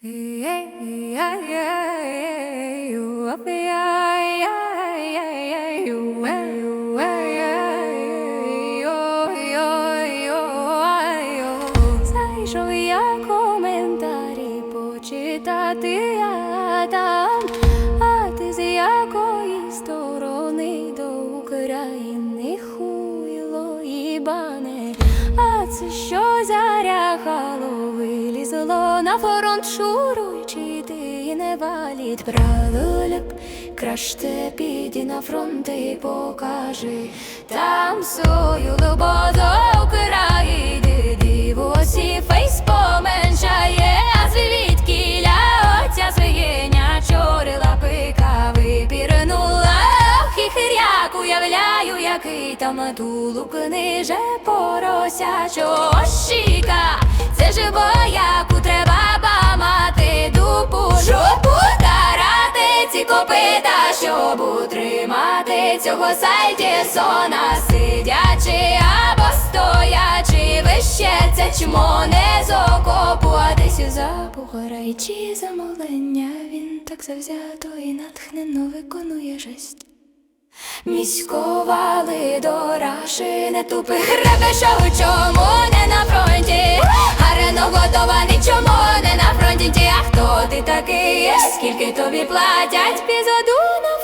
Зайшов я коментарі почитати а там, а ти з якої сторони до України хуйло і бане, а це що зарягало, вилізло на фронт шуруй, чи ти не валід. Праволюб, краще піди на фронт і покажи. Там свою любов до України, дивосі фейс поменшає, а звідки оця свиня? Чорила пика випірнула хихиряк, уявляю, який там тулуб книже поросячого щіка. Щоб утримати цього сайтісона, сидячи або стоячи, вище це чмо не окопу, а десь за погораючи замовлення. Він так завзято і натхнено виконує жесть. Міськовали до раши, не тупи гребешов, чому не на ти такий? Скільки тобі платять? Пізоду на